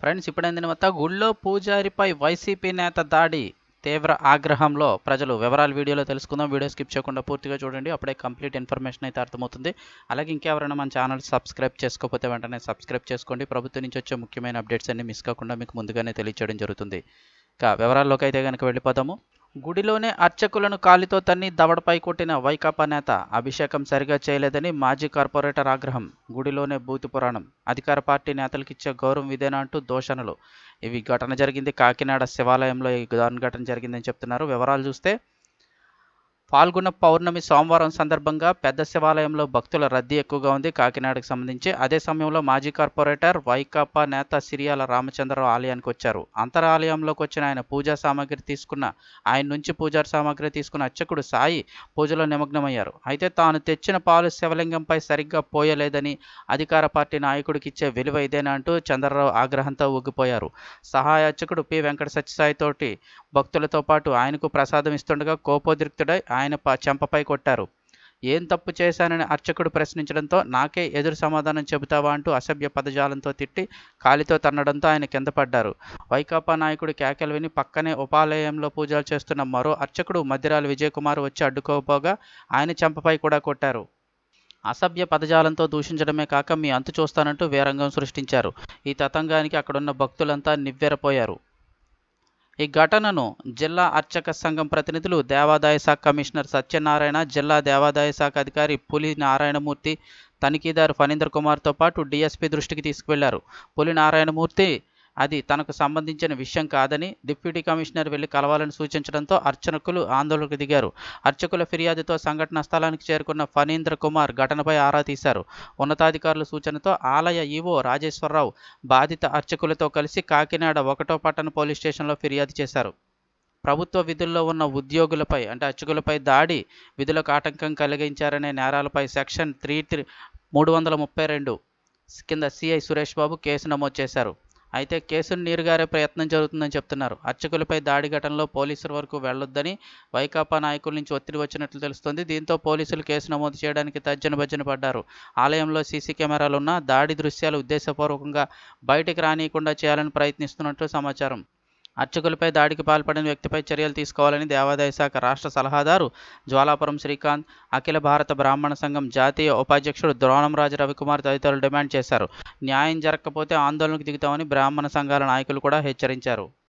Friends ఇప్పుడైంది మొత్త గుళ్ళో పూజారిపై YCP నేత దాడి తీవ్ర ఆగ్రహంలో ప్రజలు వివరాలు వీడియోలో తెలుసుకుందాం. వీడియో స్కిప్ చేయకుండా పూర్తిగా చూడండి. అప్పుడే కంప్లీట్ ఇన్ఫర్మేషన్ అయితే అర్థమవుతుంది. అలాగే ఇంకెవరైనా మన ఛానల్ సబ్స్క్రైబ్ చేసుకోకపోతే వెంటనే సబ్స్క్రైబ్ చేసుకోండి. ప్రభుత్వం నుంచి వచ్చే ముఖ్యమైన అప్డేట్స్ అన్ని మిస్ కాకుండా మీకు ముందుగానే తెలియచేయడం జరుగుతుంది. ఇక వివరాల్లోకి అయితే కనుక వెళ్ళిపోతాము గుడిలోనే అర్చకులను కాలితో తన్ని దవడపై కొట్టిన వైకాపా నేత అభిషేకం సరిగా చేయలేదని మాజీ కార్పొరేటర్ ఆగ్రహం. గుడిలోనే బూతి పురాణం. అధికార పార్టీ నేతలకిచ్చే గౌరవం ఇదేనా అంటూ దోషణలు. ఇవి ఘటన జరిగింది కాకినాడ శివాలయంలో ఈ దారుణ ఘటన జరిగిందని చెప్తున్నారు. వివరాలు చూస్తే పాల్గొన్న పౌర్ణమి సోమవారం సందర్భంగా పెద్ద శివాలయంలో భక్తుల రద్దీ ఎక్కువగా ఉంది. కాకినాడకు సంబంధించి అదే సమయంలో మాజీ కార్పొరేటర్ వైకాపా నేత సిరియాల రామచంద్రరావు ఆలయానికి వచ్చారు. అంతర ఆలయంలోకి వచ్చిన ఆయన పూజా సామాగ్రి తీసుకున్న ఆయన నుంచి పూజారి సామాగ్రి తీసుకున్న అర్చకుడు సాయి పూజలో నిమగ్నమయ్యారు. అయితే తాను తెచ్చిన పాలు శివలింగంపై సరిగ్గా పోయలేదని అధికార పార్టీ నాయకుడికి ఇచ్చే విలువ ఇదేనా అంటూ చంద్రరావు ఆగ్రహంతో ఊగిపోయారు. సహాయ అర్చకుడు పి. వెంకట సత్యసాయితోటి భక్తులతో పాటు ఆయనకు ప్రసాదం ఇస్తుండగా కోపోద్రిక్తుడై ఆయన ప చెంపపై కొట్టారు. ఏం తప్పు చేశానని అర్చకుడు ప్రశ్నించడంతో నాకే ఎదురు సమాధానం చెబుతావా అంటూ అసభ్య పదజాలంతో తిట్టి కాలితో తన్నడంతో ఆయన కింద పడ్డారు. వైకాపా నాయకుడు కేకలు విని పక్కనే ఉపాలయంలో పూజలు చేస్తున్న మరో అర్చకుడు మధ్యరాలు విజయకుమార్ వచ్చి అడ్డుకోపోగా ఆయన చెంపపై కూడా కొట్టారు. అసభ్య పదజాలంతో దూషించడమే కాక మీ అంతు చూస్తానంటూ వీరంగం సృష్టించారు. ఈ తతంగానికి అక్కడున్న భక్తులంతా నివ్వెరపోయారు. ఈ ఘటనను జిల్లా అర్చక సంఘం ప్రతినిధులు దేవాదాయ శాఖ కమిషనర్ సత్యనారాయణ జిల్లా దేవాదాయ శాఖ అధికారి పులి నారాయణమూర్తి తనిఖీదారు ఫణీంద్ర కుమార్తో పాటు డీఎస్పీ దృష్టికి తీసుకువెళ్ళారు. పులి నారాయణమూర్తి అది తనకు సంబంధించిన విషయం కాదని డిప్యూటీ కమిషనర్ వెళ్ళి కలవాలని సూచించడంతో అర్చకులు ఆందోళనకు దిగారు. అర్చకుల ఫిర్యాదుతో సంఘటన స్థలానికి చేరుకున్న ఫణీంద్ర కుమార్ ఘటనపై ఆరా తీశారు. ఉన్నతాధికారుల సూచనతో ఆలయ ఈవో రాజేశ్వరరావు బాధిత అర్చకులతో కలిసి కాకినాడ ఒకటో పట్టణ పోలీస్ స్టేషన్లో ఫిర్యాదు చేశారు. ప్రభుత్వ విధుల్లో ఉన్న ఉద్యోగులపై అంటే అర్చకులపై దాడి విధులకు ఆటంకం కలిగించారనే నేరాలపై సెక్షన్ త్రీ త్రీ మూడు వందల ముప్పై రెండు కింద సిఐ సురేష్ బాబు కేసు నమోదు చేశారు. అయితే కేసును నీరుగారే ప్రయత్నం జరుగుతుందని చెప్తున్నారు. అర్చకులపై దాడి ఘటనలో పోలీసుల వరకు వెళ్ళొద్దని వైకాపా నాయకుల నుంచి ఒత్తిడి వచ్చినట్లు తెలుస్తోంది. దీంతో పోలీసులు కేసు నమోదు చేయడానికి తర్జన భర్జన పడ్డారు. ఆలయంలో సీసీ కెమెరాలున్న దాడి దృశ్యాలు ఉద్దేశపూర్వకంగా బయటికి రానియకుండా చేయాలని ప్రయత్నిస్తున్నట్లు సమాచారం. అర్చకులపై దాడికి పాల్పడిన వ్యక్తిపై చర్యలు తీసుకోవాలని దేవాదాయ శాఖ రాష్ట్ర సలహాదారు జ్వాలాపురం శ్రీకాంత్ అఖిల భారత బ్రాహ్మణ సంఘం జాతీయ ఉపాధ్యక్షుడు ద్రోణంరాజు రవికుమార్ తదితరులు డిమాండ్ చేశారు. న్యాయం జరగకపోతే ఆందోళనకు దిగుతామని బ్రాహ్మణ సంఘాల నాయకులు కూడా హెచ్చరించారు.